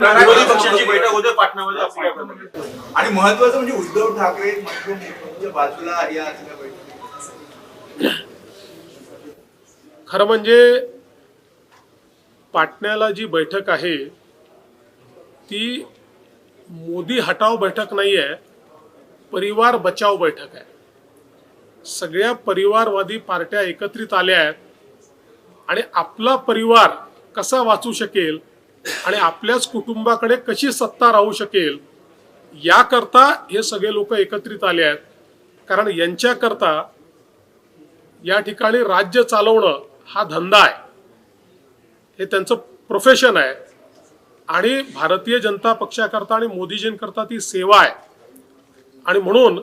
विरोधी पक्षांची बैठक होते पाटणामध्ये? आणि महत्वाचं म्हणजे उद्धव ठाकरे मुख्यमंत्र्यांच्या बाजूला या सगळ्या खरं म्हणजे पाटण्याला जी बैठक आहे ती मोदी हटाव बैठक नाही आहे परिवार बचाव बैठक आहे. सगळ्या परिवारवादी पार्ट्या एकत्रित आल्या आहेत आणि आपला परिवार कसा वाचू शकेल आणि आपल्याच कुटुंबाकडे कशी सत्ता राहू शकेल याकरता हे सगळे लोक एकत्रित आले आहेत. कारण यांच्याकरता या ठिकाणी राज्य चालवणं हा धंदा आहे. हे त्यांचं प्रोफेशन आहे. आणि भारतीय जनता पक्षाकरता आणि मोदीजींकरता ती सेवा आहे. आणि म्हणून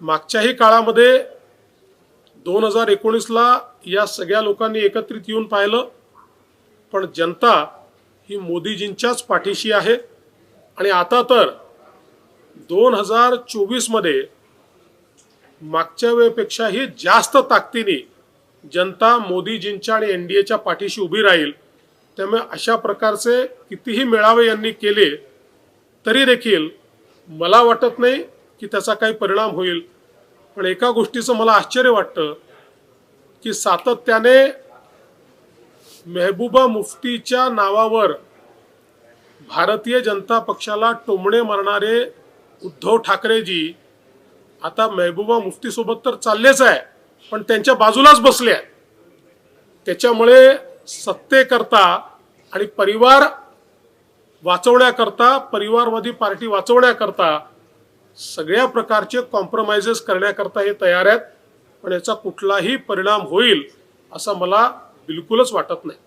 मागच्याही काळामध्ये दोन हजार एकोणीसला या सगळ्या लोकांनी एकत्रित येऊन पाहिलं. पण जनता ही मोदीजींच्याच पाठीशी आहे. आणि आता तर दोन हजार चोवीसमध्ये मागच्या वेळेपेक्षाही जास्त ताकदीने जनता मोदीजींच्या आणि एन डी एच्या पाठीशी उभी राहील. त्यामुळे अशा प्रकारचे कितीही मेळावे यांनी केले तरी देखील मला वाटत नाही की त्याचा काही परिणाम होईल. पण एका गोष्टीचं मला आश्चर्य वाटतं की सातत्याने मेहबूबा मुफ्तीच्या नावावर भारतीय जनता पक्षाला टोमणे मारणारे उद्धव ठाकरेजी आता मेहबूबा मुफ्तीसोबत तर चाललेच आहे पण त्यांच्या बाजूलाच बसले आहेत. त्याच्यामुळे सत्तेकरता आणि परिवार वाचवण्याकरता परिवारवादी पार्टी वाचवण्याकरता सगळ्या प्रकारचे कॉम्प्रोमाइजेस करण्याकरता हे तयार आहेत पण याचा कुठलाही परिणाम होईल असं मला बिलकुलच वाटत नाही.